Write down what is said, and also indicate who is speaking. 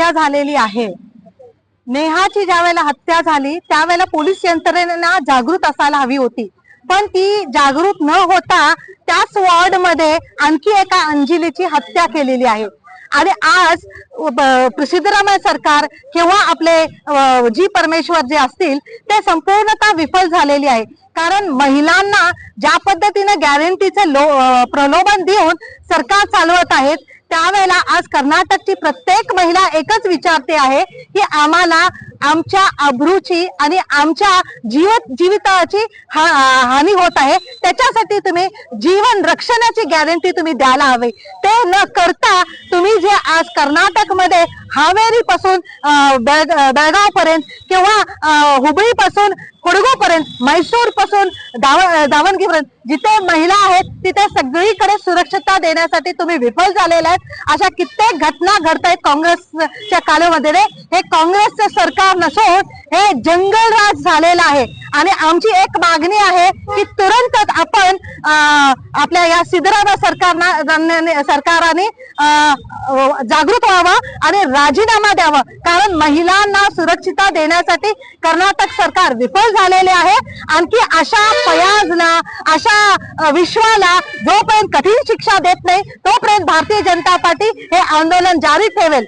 Speaker 1: हत्या झालेली आहे. नेहाची ज्या वेळेला हत्या झाली त्यावेळेला पोलीस यंत्रणा जागृत असायला हवी होती. पण ती जागृत न होता त्याच वॉर्डमध्ये आणखी एका अंजलीची हत्या केलेली आहे. आणि आज ब- सरकार किंवा आपले जी परमेश्वर जे असतील ते संपूर्णतः विफल झालेली आहे. कारण महिलांना ज्या पद्धतीने गॅरंटीचे लो प्रलोभन देऊन सरकार चालवत आहेत त्यावेळेला आज कर्नाटकची प्रत्येक महिला एकच विचारते आहे की आम्हाला आमच्या अब्रूची आणि आमच्या जीव जीविताची हा- हानी होत आहे. त्याच्यासाठी तुम्ही जीवन रक्षणाची गॅरंटी तुम्ही द्यायला हवी. ते न करता आज कर्नाटकमध्ये हावेरी पासून बेळगाव पर्यंत किंवा हुबळी पासून कुडगो पर्यंत मैसूरपासून दाव दावणगीपर्यंत जिथे महिला आहेत तिथे सगळीकडे सुरक्षता देण्यासाठी तुम्ही विफल झालेले आहेत. अशा कित्येक घटना घडत आहेत काँग्रेसच्या कालामध्ये हे काँग्रेसचं सरकार नसून हे जंगलराज झालेलं आहे. आणि आमची एक मागणी आहे की तुरंतच आपल्या या सिद्धरामय्य सरकारना सरकाराने जागृत व्हावा आणि राजीनामा द्यावा. कारण महिलांना सुरक्षितता देण्यासाठी कर्नाटक सरकार विफल झालेले आहे. आणखी अशा फयाजला अशा विश्वाला जोपर्यंत कठीण शिक्षा देत नाही तोपर्यंत भारतीय जनता पार्टी हे आंदोलन जारी ठेवेल.